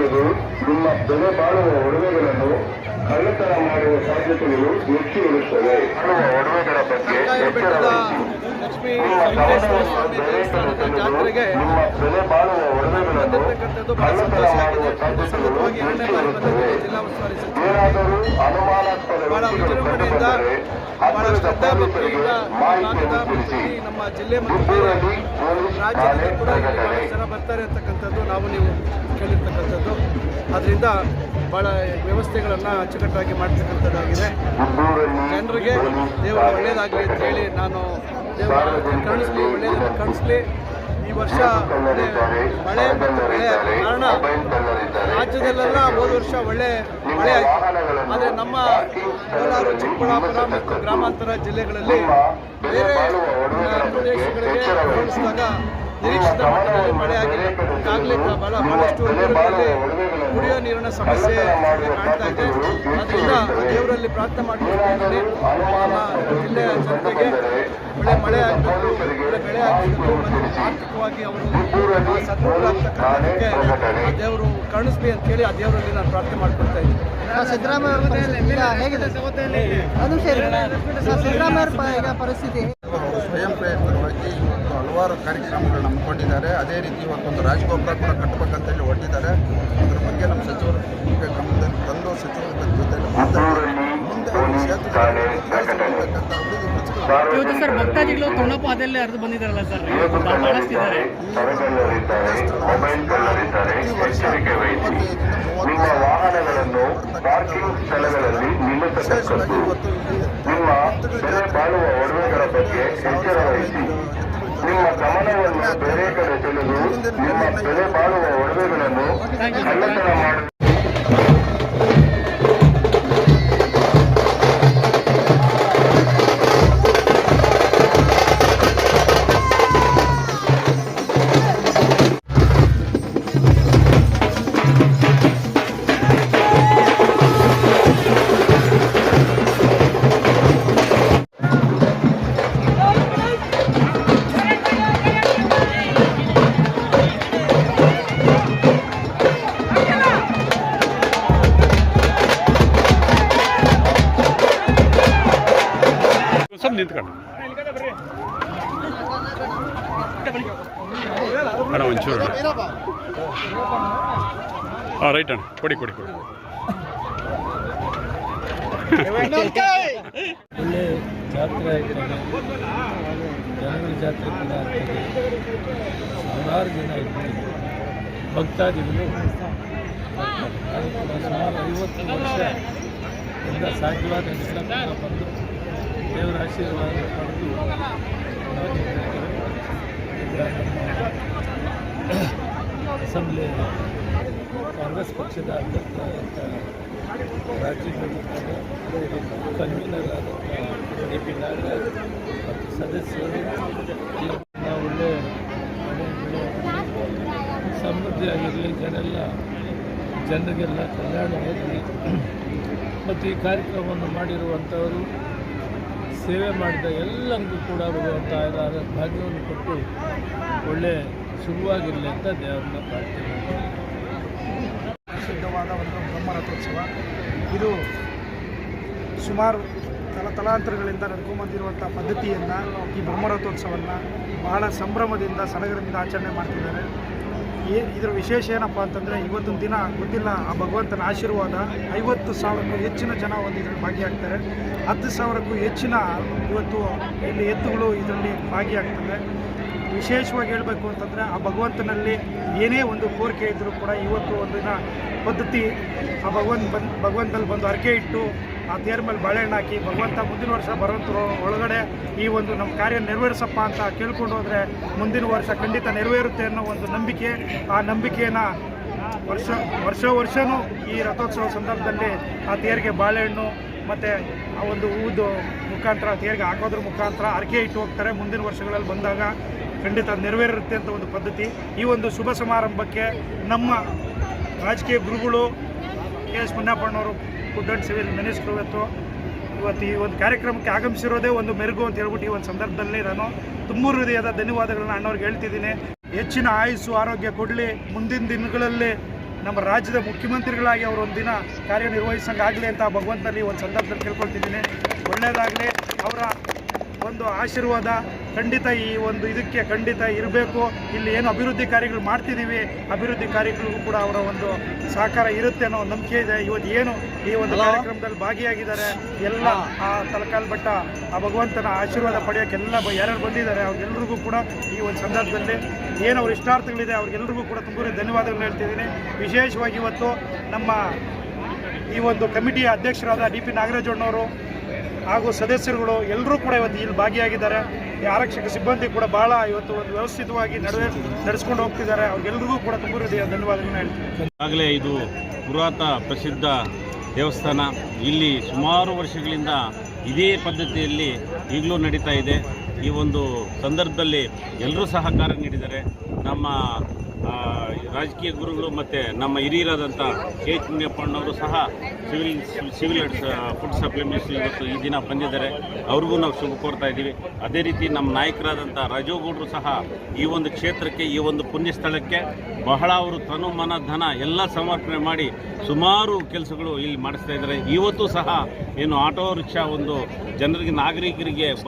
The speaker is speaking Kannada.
ಸೆಳೆದು ನಿಮ್ಮ ಬೆಲೆ ಬಾಳುವ ಒಡವೆಗಳನ್ನು ಕಳ್ಳತನ ಮಾಡುವ ಸಾಧ್ಯತೆಗಳು ಹೆಚ್ಚು ಇರುತ್ತವೆ. ಒಡವೆಗಳ ಬಗ್ಗೆ ಎಚ್ಚರ ನಿಮ್ಮ ಜಾತ್ರೆಗೆ ಬೆಲೆ ಬಾಳುವ ಒಡವೆಗಳನ್ನು ಕಳ್ಳತನ ಮಾಡುವ ಸಾಧ್ಯತೆಗಳು ಹೆಚ್ಚು ಇರುತ್ತವೆ. ಏನಾದರೂ ಅನುಮಾನಾಸ್ಪದ ಬಹಳ ವ್ಯಕ್ತಿಗಳು ಕಂಡುಬಂದರೆ ಹತ್ತಿರದ ಪೊಲೀಸರಿಗೆ ಭಕ್ತಿಯಿಂದ ಈ ಭಾಗದ ಮಾಹಿತಿಯನ್ನು ತಿಳಿಸಿ. ನಮ್ಮ ಜಿಲ್ಲೆ ಮತ್ತು ರಾಜ್ಯದಿಂದ ಕೂಡ ಬರ್ತಾರೆ ಅಂತಕ್ಕಂಥದ್ದು ನಾವು ನೀವು ಕೇಳಿರ್ತಕ್ಕಂಥದ್ದು. ಅದರಿಂದ ಭಾಳ ವ್ಯವಸ್ಥೆಗಳನ್ನು ಅಚ್ಚುಕಟ್ಟಾಗಿ ಮಾಡ್ತಕ್ಕಂಥದ್ದಾಗಿದೆ. ಜನರಿಗೆ ದೇವರು ಠಾಣೆ ಒಳ್ಳೇದಾಗಲಿ ಅಂತ ಹೇಳಿ ನಾನು ದೇವರ ಕಾಣಿಸ್ಲಿ ಒಳ್ಳೇದನ್ನು ಕಾಣಿಸ್ಲಿ ಈ ವರ್ಷ ಮಳೆ ಮಳೆ ಮತ್ತು ಬೆಳೆ ಕಾರಣ ರಾಜ್ಯದಲ್ಲೆಲ್ಲ ಹೋದ ವರ್ಷ ಒಳ್ಳೆ ಮಳೆ ಆಯಿತು. ಆದರೆ ನಮ್ಮ ಕೋಲಾರ, ಚಿಕ್ಕಬಳ್ಳಾಪುರ ಮತ್ತು ಗ್ರಾಮಾಂತರ ಜಿಲ್ಲೆಗಳಲ್ಲಿ ಬೇರೆ ಪ್ರದೇಶಗಳಿಗೆ ಹೋಲಿಸಿದಾಗ ನಿರೀಕ್ಷಿತ ಮಟ್ಟದಲ್ಲಿ ಮಳೆ ಆಗಿದೆ. ಈಗಾಗಲೇ ಬಹಳ ಬಹಳಷ್ಟು ಊರುಗಳಲ್ಲಿ ಕುಡಿಯೋ ನೀರಿನ ಸಮಸ್ಯೆ ಕಾಣ್ತಾ ಇದೆ. ಆದ್ದರಿಂದ ದೇವರಲ್ಲಿ ಪ್ರಾರ್ಥನೆ ಮಾಡ್ಕೊಂಡಿದ್ದೀನಿ ನಮ್ಮ ಜಿಲ್ಲೆಯ ಜನತೆಗೆ ಒಳ್ಳೆ ಮಳೆ ಆಗಬೇಕು ಒಳ್ಳೆ ಬೆಳೆ ಆಗಬೇಕು ಮತ್ತು ಆರ್ಥಿಕವಾಗಿ ಅವರು ಸದೃಢರಾಗ್ತಕ್ಕಂಥದ್ದಕ್ಕೆ ಆ ದೇವರು ಕರುಣಿಸ್ಲಿ ಅಂತ ಹೇಳಿ ಆ ದೇವರಲ್ಲಿ ನಾನು ಪ್ರಾರ್ಥನೆ ಮಾಡ್ಕೊಳ್ತಾ ಇದ್ದೀನಿ. ಸಿದ್ದರಾಮಯ್ಯ ಹೇಗಿದೆ? ಅದು ಸಿದ್ದರಾಮಯ್ಯ ಪರಿಸ್ಥಿತಿ ಅವರು ಸ್ವಯಂ ಪ್ರೇರಿತವಾಗಿ ಇವತ್ತು ಹಲವಾರು ಕಾರ್ಯಕ್ರಮಗಳನ್ನ ಹಮ್ಮಿಕೊಂಡಿದ್ದಾರೆ. ಅದೇ ರೀತಿ ಇವತ್ತೊಂದು ರಾಜಗೋಪುರ ಕೂಡ ಕಟ್ಟಬೇಕಂತ ಹೇಳಿ ಹೊರಟಿದ್ದಾರೆ. ಅದ್ರ ಬಗ್ಗೆ ನಮ್ಮ ಸಚಿವರು ಗಮನದಲ್ಲಿ ತಂದು ಸಚಿವರ ಜೊತೆ ಮಾತಾಡಿ ಮುಂದೆ. ಇವತ್ತು ಸರ್ ಭಕ್ತಾದಿಗಳು ತೃಣಪಾದಲ್ಲೇ ಹರಿದು ಬಂದಿದ್ದಾರಲ್ಲ ನಿಮ್ಮ ವಾಹನಗಳನ್ನು ಪಾರ್ಕಿಂಗ್ ಸ್ಥಳಗಳಲ್ಲಿ ನಿಲ್ಲಿಸತಕ್ಕದ್ದು. ನಿಮ್ಮ ಬೆಲೆ ಬಾಳುವ ಒಡವೆಗಳ ಬಗ್ಗೆ ಎಚ್ಚರ ವಹಿಸಿ ನಿಮ್ಮ ಗಮನವನ್ನು ಬೇರೆ ಕಡೆ ಸೆಳೆದು ನಿಮ್ಮ ಬೆಲೆ ಬಾಳುವ ಒಡವೆಗಳನ್ನು ಕಳ್ಳತನ ಮಾಡುವ ಅಣ್ಣ, ಒಂಚೂರು. ಹಾಂ ರೈಟ್ ಅಣ್ಣ, ಕೊಡಿ ಕೊಡಿ ಕೊಡಿ. ಒಳ್ಳೆ ಜಾತ್ರೆ ಆಗಿರೋದು ಜನಗಳ ಜಾತ್ರೆ ಕೂಡ ಆಗ್ತದೆ. ಸಾವಿರಾರು ಜನ ಇರ್ತಾರೆ ಭಕ್ತಾದಿಗಳು. ಸುಮಾರು ಐವತ್ತು ವರ್ಷ ಸಾಧ್ಯವಾದ ಬಂದು ದೇವರ ಆಶೀರ್ವಾದ ಪಡೆದು ನಾವು ಇದ್ದೇವೆ. ಈಗ ನಮ್ಮ ಅಸೆಂಬ್ಲಿ, ಕಾಂಗ್ರೆಸ್ ಪಕ್ಷದ ಅಧ್ಯಕ್ಷರಾದಂಥ ರಾಜ್ಯ ಕನ್ವೀನರ್ ಆದಂಥ ಡಿ ಪಿ ನಾಗರಾಜ್ ಮತ್ತು ಸದಸ್ಯರು ನಾವು ಒಳ್ಳೆ ಸಮೃದ್ಧಿಯಾಗಿರಲಿ ಜನೆಲ್ಲ ಜನರಿಗೆಲ್ಲ ಕಲ್ಯಾಣವಾಗಿರಲಿ ಮತ್ತು ಈ ಕಾರ್ಯಕ್ರಮವನ್ನು ಮಾಡಿರುವಂಥವರು ಸೇವೆ ಮಾಡಿದ ಎಲ್ಲರಿಗೂ ಕೂಡ ಬರುವಂಥ ತಾಯಿದಾರ ಭಾಗ್ಯವನ್ನು ಕೊಟ್ಟು ಒಳ್ಳೆ ಶುಭವಾಗಿರಲಿ ಅಂತ ದೇವರನ್ನ ಪ್ರಾರ್ಥನೆ ಪ್ರಸಿದ್ಧವಾದ ಒಂದು ಬ್ರಹ್ಮರಥೋತ್ಸವ ಇದು ಸುಮಾರು ತಲ ತಲಾಂತರಗಳಿಂದ ನಡ್ಕೊಂಬಂದಿರುವಂಥ ಪದ್ಧತಿಯನ್ನು ಈ ಬ್ರಹ್ಮರಥೋತ್ಸವವನ್ನು ಬಹಳ ಸಂಭ್ರಮದಿಂದ ಸಡಗರದಿಂದ ಆಚರಣೆ ಮಾಡ್ತಿದ್ದಾರೆ. ಏ ಇದರ ವಿಶೇಷ ಏನಪ್ಪ ಅಂತಂದರೆ ಇವತ್ತೊಂದು ದಿನ ಗೊತ್ತಿಲ್ಲ, ಆ ಭಗವಂತನ ಆಶೀರ್ವಾದ ಐವತ್ತು ಸಾವಿರಕ್ಕೂ ಹೆಚ್ಚಿನ ಜನ ಒಂದು ಇದರಲ್ಲಿ ಭಾಗಿಯಾಗ್ತಾರೆ. ಹತ್ತು ಸಾವಿರಕ್ಕೂ ಹೆಚ್ಚಿನ ಇವತ್ತು ಇಲ್ಲಿ ಎತ್ತುಗಳು ಇದರಲ್ಲಿ ಭಾಗಿಯಾಗ್ತವೆ. ವಿಶೇಷವಾಗಿ ಹೇಳಬೇಕು ಅಂತಂದರೆ ಆ ಭಗವಂತನಲ್ಲಿ ಏನೇ ಒಂದು ಕೋರಿಕೆ ಇದ್ದರೂ ಕೂಡ ಇವತ್ತು ಒಂದಿನ ಪದ್ಧತಿ, ಆ ಭಗವಂತ ಬಂದು, ಭಗವಂತನಲ್ಲಿ ಬಂದು ಹರಕೆ ಇಟ್ಟು ಆ ತೇರ್ ಮೇಲೆ ಬಾಳೆಹಣ್ಣು ಹಾಕಿ ಭಗವಂತ ಮುಂದಿನ ವರ್ಷ ಬರುವಂಥ ಒಳಗಡೆ ಈ ಒಂದು ನಮ್ಮ ಕಾರ್ಯ ನೆರವೇರಿಸಪ್ಪ ಅಂತ ಕೇಳ್ಕೊಂಡು ಹೋದರೆ ಮುಂದಿನ ವರ್ಷ ಖಂಡಿತ ನೆರವೇರುತ್ತೆ ಅನ್ನೋ ಒಂದು ನಂಬಿಕೆ, ಆ ನಂಬಿಕೆಯನ್ನು ವರ್ಷ ವರ್ಷ ವರ್ಷವೂ ಈ ರಥೋತ್ಸವ ಸಂದರ್ಭದಲ್ಲಿ ಆ ತೇರಿಗೆ ಬಾಳೆಹಣ್ಣು ಮತ್ತು ಆ ಒಂದು ಹೂದು ಮುಖಾಂತರ ತೇರಿಗೆ ಹಾಕೋದ್ರ ಮುಖಾಂತರ ಅರಕೆ ಇಟ್ಟು ಹೋಗ್ತಾರೆ ಮುಂದಿನ ವರ್ಷಗಳಲ್ಲಿ ಬಂದಾಗ. ಖಂಡಿತ ನೆರವೇರುತ್ತೆ ಅಂತ ಒಂದು ಪದ್ಧತಿ. ಈ ಒಂದು ಶುಭ ಸಮಾರಂಭಕ್ಕೆ ನಮ್ಮ ರಾಜಕೀಯ ಗುರುಗಳು ಕೆ ಎಸ್ ಮುನ್ನಪ್ಪಣ್ಣವರು ಫುಡ್ ಆ್ಯಂಡ್ ಸಿವಿಲ್ ಮಿನಿಸ್ಟ್ರು ಇವತ್ತು. ಇವತ್ತು ಈ ಒಂದು ಕಾರ್ಯಕ್ರಮಕ್ಕೆ ಆಗಮಿಸಿರೋದೇ ಒಂದು ಮೆರುಗು ಅಂತ ಹೇಳ್ಬಿಟ್ಟು ಈ ಒಂದು ಸಂದರ್ಭದಲ್ಲಿ ನಾನು ತುಂಬ ಹೃದಯದ ಧನ್ಯವಾದಗಳನ್ನ ಅಣ್ಣವ್ರಿಗೆ ಹೇಳ್ತಿದ್ದೀನಿ. ಹೆಚ್ಚಿನ ಆಯುಸ್ಸು, ಆರೋಗ್ಯ ಕೊಡಲಿ. ಮುಂದಿನ ದಿನಗಳಲ್ಲಿ ನಮ್ಮ ರಾಜ್ಯದ ಮುಖ್ಯಮಂತ್ರಿಗಳಾಗಿ ಅವರು ಒಂದು ದಿನ ಕಾರ್ಯನಿರ್ವಹಿಸಂಗಾಗಲಿ ಅಂತ ಭಗವಂತನಲ್ಲಿ ಒಂದು ಸಂದರ್ಭದಲ್ಲಿ ಕೇಳ್ಕೊಳ್ತಿದ್ದೀನಿ. ಒಳ್ಳೆಯದಾಗಲಿ ಅವರ ಒಂದು ಆಶೀರ್ವಾದ ಖಂಡಿತ ಈ ಒಂದು ಇದಕ್ಕೆ ಖಂಡಿತ ಇರಬೇಕು. ಇಲ್ಲಿ ಏನು ಅಭಿವೃದ್ಧಿ ಕಾರ್ಯಗಳು ಮಾಡ್ತಿದ್ದೀವಿ ಅಭಿವೃದ್ಧಿ ಕಾರ್ಯಗಳಿಗೂ ಕೂಡ ಅವರ ಒಂದು ಸಹಕಾರ ಇರುತ್ತೆ ಅನ್ನೋ ನಂಬಿಕೆ ಇದೆ. ಇವತ್ತು ಏನು ಈ ಒಂದು ಕಾರ್ಯಕ್ರಮದಲ್ಲಿ ಭಾಗಿಯಾಗಿದ್ದಾರೆ ಎಲ್ಲ ಆ ತಲಕಾಲ್ ಬೆಟ್ಟ ಆ ಭಗವಂತನ ಆಶೀರ್ವಾದ ಪಡೆಯೋಕ್ಕೆ ಎಲ್ಲ ಯಾರ್ಯಾರು ಬಂದಿದ್ದಾರೆ ಅವ್ರಿಗೆಲ್ರಿಗೂ ಕೂಡ ಈ ಒಂದು ಸಂದರ್ಭದಲ್ಲಿ ಏನು ಅವ್ರ ಇಷ್ಟಾರ್ಥಗಳಿದೆ ಅವ್ರಿಗೆಲ್ರಿಗೂ ಕೂಡ ತುಂಬ ಧನ್ಯವಾದಗಳು ಹೇಳ್ತಿದ್ದೀನಿ. ವಿಶೇಷವಾಗಿ ಇವತ್ತು ನಮ್ಮ ಈ ಒಂದು ಕಮಿಟಿಯ ಅಧ್ಯಕ್ಷರಾದ ಡಿ ಪಿ ನಾಗರಾಜಣ್ಣವರು ಹಾಗೂ ಸದಸ್ಯರುಗಳು ಎಲ್ಲರೂ ಕೂಡ ಇವತ್ತು ಇಲ್ಲಿ ಭಾಗಿಯಾಗಿದ್ದಾರೆ. ಈ ಆರಕ್ಷಕ ಸಿಬ್ಬಂದಿ ಕೂಡ ಭಾಳ ಇವತ್ತು ಒಂದು ವ್ಯವಸ್ಥಿತವಾಗಿ ನಡುವೆ ನಡೆಸ್ಕೊಂಡು ಹೋಗ್ತಿದ್ದಾರೆ. ಅವ್ರಿಗೆಲ್ರಿಗೂ ಕೂಡ ತುಂಬ ಹೃದಯ ಧನ್ಯವಾದಗಳನ್ನ ಹೇಳ್ತೀನಿ. ಈಗಾಗಲೇ ಇದು ಪುರಾತ ಪ್ರಸಿದ್ಧ ದೇವಸ್ಥಾನ. ಇಲ್ಲಿ ಸುಮಾರು ವರ್ಷಗಳಿಂದ ಇದೇ ಪದ್ಧತಿಯಲ್ಲಿ ಈಗಲೂ ನಡೀತಾ ಇದೆ. ಈ ಒಂದು ಸಂದರ್ಭದಲ್ಲಿ ಎಲ್ಲರೂ ಸಹಕಾರ ನೀಡಿದ್ದಾರೆ. ನಮ್ಮ ರಾಜಕೀಯ ಗುರುಗಳು ಮತ್ತು ನಮ್ಮ ಹಿರಿಯರಾದಂಥ ಎಚ್ ಮುನಿಯಪ್ಪಣ್ಣವರು ಸಹ ಸಿವಿಲ್ ಸಿವಿಲ್ ಫುಡ್ ಸಪ್ಲಿಮೆಂಟ್ಸ್ ಇವತ್ತು ಈ ದಿನ ಬಂದಿದ್ದಾರೆ. ಅವ್ರಿಗೂ ನಾವು ಶುಭ ಕೋರ್ತಾ ಇದ್ದೀವಿ. ಅದೇ ರೀತಿ ನಮ್ಮ ನಾಯಕರಾದಂಥ ರಾಜೋಗೌಡರು ಗೌಡರು ಸಹ ಈ ಒಂದು ಕ್ಷೇತ್ರಕ್ಕೆ, ಈ ಒಂದು ಪುಣ್ಯ ಸ್ಥಳಕ್ಕೆ ಬಹಳ ಅವರು ತನು ಮನ, ಧನ ಎಲ್ಲ ಸಮರ್ಪಣೆ ಮಾಡಿ ಸುಮಾರು ಕೆಲಸಗಳು ಇಲ್ಲಿ ಮಾಡಿಸ್ತಾ ಇದ್ದಾರೆ. ಇವತ್ತು ಸಹ ಏನು ಆಟೋ, ರಿಕ್ಷಾ ಒಂದು ಜನರಿಗೆ, ನಾಗರಿಕರಿಗೆ